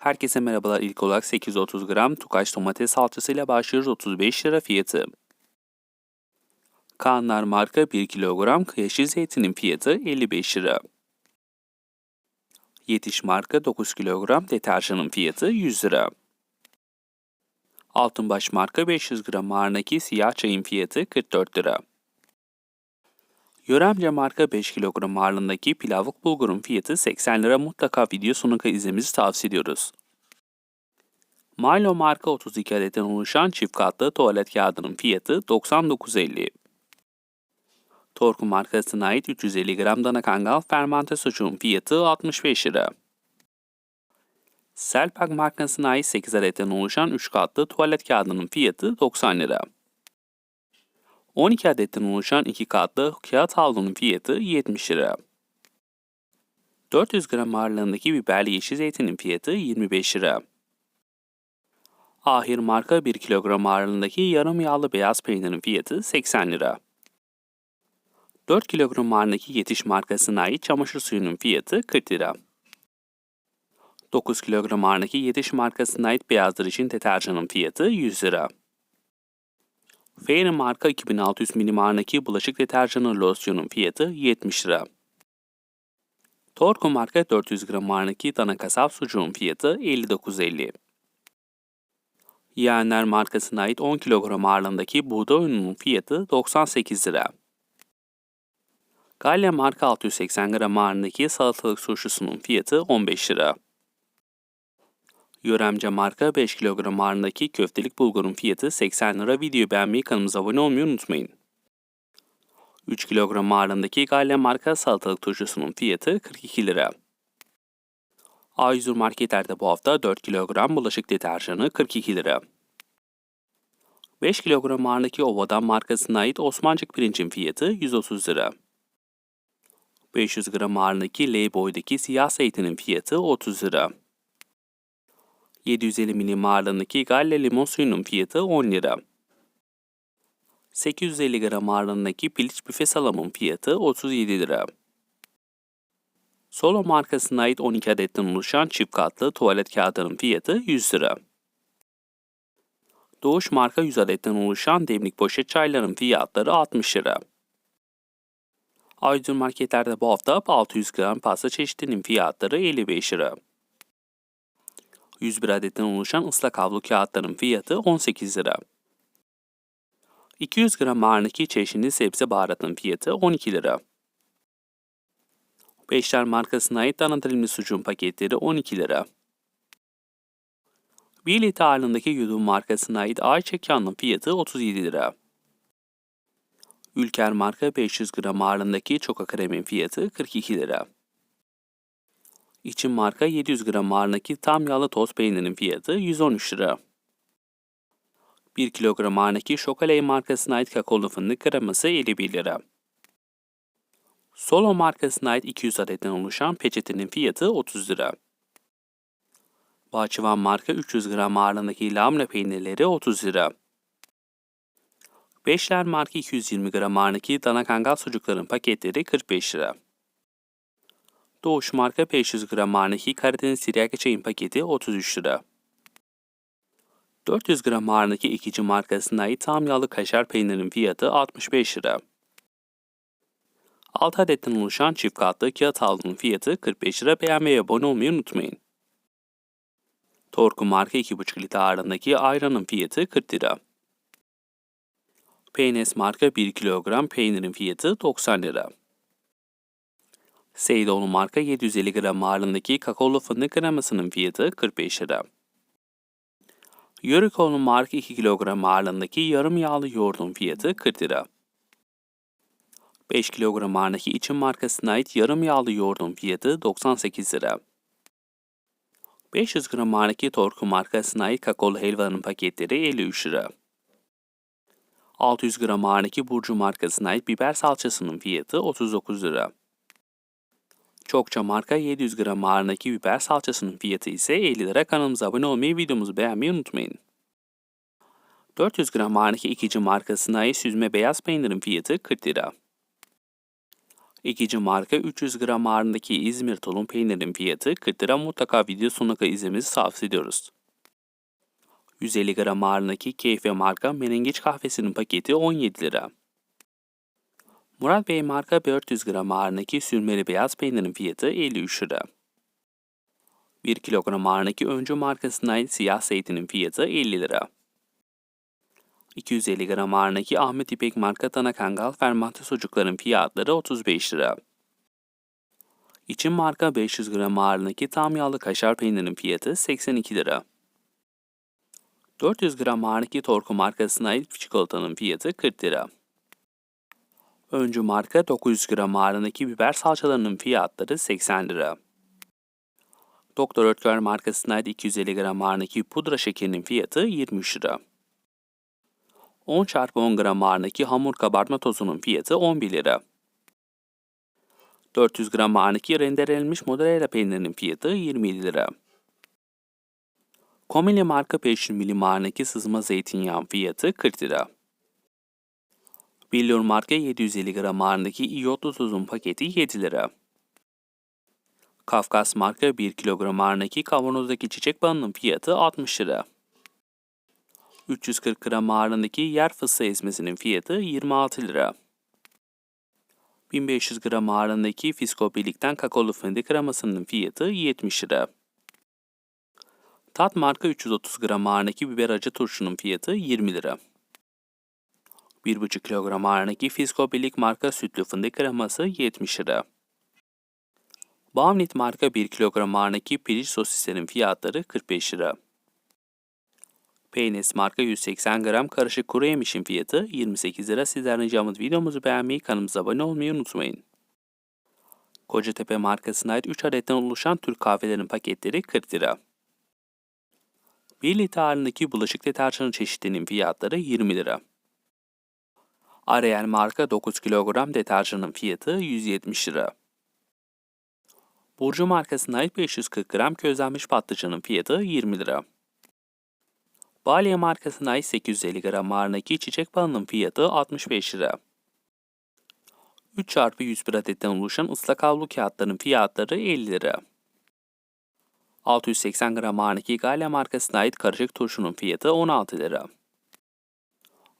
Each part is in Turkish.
Herkese merhabalar. İlk olarak 830 gram Tukaş domates salçasıyla başlıyoruz. 35 lira fiyatı. Kaanlar marka 1 kilogram yeşil zeytinin fiyatı 55 lira. Yetiş marka 9 kilogram deterjanın fiyatı 100 lira. Altınbaş marka 500 gram marnaki siyah çayın fiyatı 44 lira. Yöremce marka 5 kilogram ağırlığındaki pilavlık bulgurun fiyatı 80 lira mutlaka video sonuna kadar izlemenizi tavsiye ediyoruz. Milo marka 32 adetten oluşan çift katlı tuvalet kağıdının fiyatı 99.50. Torku markasına ait 350 gram dana kangal fermante sucuğun fiyatı 65 lira. Selpak markasına ait 8 adetten oluşan 3 katlı tuvalet kağıdının fiyatı 90 lira. 12 adetten oluşan 2 katlı kağıt havlunun fiyatı 70 lira. 400 gram ağırlığındaki biberli yeşil zeytinin fiyatı 25 lira. Ahir marka 1 kilogram ağırlığındaki yarım yağlı beyaz peynirin fiyatı 80 lira. 4 kilogram ağırlığındaki Yetiş markasına ait çamaşır suyunun fiyatı 40 lira. 9 kilogram ağırlığındaki Yetiş markasına ait beyazlar için deterjanın fiyatı 100 lira. Fairy marka 2600 milim ağırlığındaki bulaşık deterjanı losyonun fiyatı 70 lira. Torku marka 400 gram ağırlığındaki dana kasap sucuğun fiyatı 59.50. Yeğenler markasına ait 10 kilogram ağırlığındaki buğday ununun fiyatı 98 lira. Galya marka 680 gram ağırlığındaki salatalık turşusunun fiyatı 15 lira. Yöremce marka 5 kilogram ağırlığındaki köftelik bulgurun fiyatı 80 lira. Videoyu beğenmeyi, kanalımıza abone olmayı unutmayın. 3 kilogram ağırlığındaki Galya marka salatalık turşusunun fiyatı 42 lira. A100 marketlerde bu hafta 4 kilogram bulaşık deterjanı 42 lira. 5 kilogram ağırlığındaki Ovadan markasına ait Osmancık pirincin fiyatı 130 lira. 500 gram ağırlığındaki L boydaki siyah zeytinin fiyatı 30 lira. 750 milim ağırlığındaki Galle limon suyunun fiyatı 10 lira. 850 gram ağırlığındaki piliç büfe salamın fiyatı 37 lira. Solo markasına ait 12 adetten oluşan çift katlı tuvalet kağıdının fiyatı 100 lira. Doğuş marka 100 adetten oluşan demlik poşet çayların fiyatları 60 lira. Aydın marketlerde bu hafta 600 gram pasta çeşitinin fiyatları 55 lira. 101 adetten oluşan ıslak havlu kağıtların fiyatı 18 lira. 200 gram ağırlıklı çeşitli sebze baharatının fiyatı 12 lira. Beşler markasına ait dana sucuğun paketleri 12 lira. 1 litre ağırlığındaki yudum markasına ait ayçiçek yağının fiyatı 37 lira. Ülker marka 500 gram ağırlığındaki çoka kremin fiyatı 42 lira. İçin marka 700 gram ağırlığındaki tam yağlı toz peynirinin fiyatı 113 lira. 1 kilogram ağırlığındaki Şokolay markasına ait kakaolu fındık kreması 51 lira. Solo markasına ait 200 adetten oluşan peçetenin fiyatı 30 lira. Bahçıvan marka 300 gram ağırlığındaki lamle peynirleri 30 lira. Beşler marka 220 gram ağırlığındaki dana kangal sucukların paketleri 45 lira. Doğuş marka 500 gram ağırlığındaki Karadeniz Tiryaki çayın paketi 33 lira. 400 gram ağırlığındaki ikinci markasına ait tam yağlı kaşar peynirin fiyatı 65 lira. 6 adetten oluşan çift katlı kağıt havlunun fiyatı 45 lira. Beğenmeyi abone olmayı unutmayın. Torku marka 2,5 litre ağırlığındaki ayranın fiyatı 40 lira. Peynes marka 1 kilogram peynirin fiyatı 90 lira. Seydoğlu marka 750 gram ağırlığındaki kakaolu fındık kremasının fiyatı 45 lira. Yörükoğlu marka 2 kilogram ağırlığındaki yarım yağlı yoğurdun fiyatı 40 lira. 5 kilogram ağırlığındaki için markasına ait yarım yağlı yoğurdun fiyatı 98 lira. 500 gram ağırlığındaki Torku markasına ait kakaolu helvanın paketleri 53 lira. 600 gram ağırlığındaki Burcu markasına ait biber salçasının fiyatı 39 lira. Çokça marka 700 gram ağırlığındaki biber salçasının fiyatı ise 50 lira. Kanalımıza abone olmayı, videomuzu beğenmeyi unutmayın. 400 gram ağırlığındaki ikinci markasına ait süzme beyaz peynirin fiyatı 40 lira. İkinci marka 300 gram ağırlığındaki İzmir tulum peynirin fiyatı 40 lira mutlaka video sonuna kadar izlemenizi tavsiye ediyoruz. 150 gram ağırlığındaki Keyfe marka menengiç kahvesinin paketi 17 lira. Murat Bey marka 400 gram ağırlığındaki sürmeli beyaz peynirin fiyatı 53 lira. 1 kilogram ağırlığındaki öncü markasına ait siyah zeytinin fiyatı 50 lira. 250 gram ağırlığındaki Ahmet İpek marka Dana Kangal fermante sucukların fiyatları 35 lira. İçin marka 500 gram ağırlığındaki tam yağlı kaşar peynirinin fiyatı 82 lira. 400 gram ağırlığındaki Torku markasına ait çikolatanın fiyatı 40 lira. Öncü marka 900 gram ağırlığındaki biber salçalarının fiyatları 80 lira. Doktor Ötker markasına ait 250 gram ağırlığındaki pudra şekerinin fiyatı 23 lira. 10 çarpı 10 gram ağırlığındaki hamur kabartma tozunun fiyatı 11 lira. 400 gram ağırlığındaki rendelenmiş mozzarella peynirinin fiyatı 27 lira. Komili marka 500 milim ağırlığındaki sızma zeytinyağın fiyatı 40 lira. Billur marka 750 gram ağırlığındaki iyotlu tuzun paketi 7 lira. Kafkas marka 1 kilogram ağırlığındaki kavanozdaki çiçek balının fiyatı 60 lira. 340 gram ağırlığındaki yer fıstığı ezmesinin fiyatı 26 lira. 1500 gram ağırlığındaki Fisko Birlik'ten kakaolu fındık kremasının fiyatı 70 lira. Tat marka 330 gram ağırlığındaki biber acı turşunun fiyatı 20 lira. 1,5 kilogram ağırlığındaki Fisko Birlik marka sütlü fındık kreması 70 lira. Bavnit marka 1 kilogram ağırlığındaki pirinç sosislerin fiyatları 45 lira. Peynes marka 180 gram karışık kuru yemişin fiyatı 28 lira. Sizlerden ricamız videomuzu beğenmeyi, kanalımıza abone olmayı unutmayın. Kocatepe markasına ait 3 adetten oluşan Türk kahvelerin paketleri 40 lira. 1 litre ağırlığındaki bulaşık deterjanı çeşitlerinin fiyatları 20 lira. Ariel marka 9 kilogram deterjanın fiyatı 170 lira. Burcu markasına ait 540 gram közlenmiş patlıcanın fiyatı 20 lira. Balya markasına ait 850 gram ağırlığındaki çiçek balının fiyatı 65 lira. 3 çarpı 101 adetten oluşan ıslak havlu kağıtların fiyatları 50 lira. 680 gram ağırlığındaki Galya markasına ait karışık turşunun fiyatı 16 lira.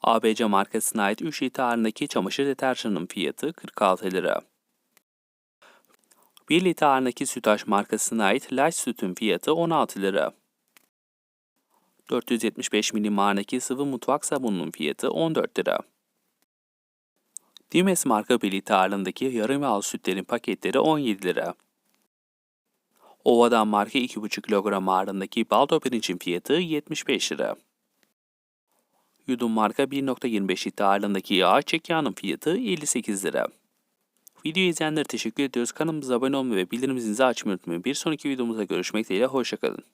ABC markasına ait 3 litre çamaşır deterjanının fiyatı 46 lira. 1 litre Sütaş markasına ait Light sütün fiyatı 16 lira. 475 milim ağırlığındaki sıvı mutfak sabununun fiyatı 14 lira. Dimes marka bir litre ağırlığındaki yarım yağlı sütlerin paketleri 17 lira. Ova'dan marka 2,5 kilogram ağırlığındaki baldo pirincin fiyatı 75 lira. Yudum marka 1.25 litre ağırlığındaki yağ çek yağının fiyatı 58 lira. Videoyu izleyenlere teşekkür ediyoruz. Kanalımıza abone olmayı ve bildirim zilini açmayı unutmayın. Bir sonraki videomuzda görüşmek dileğiyle. Hoşçakalın.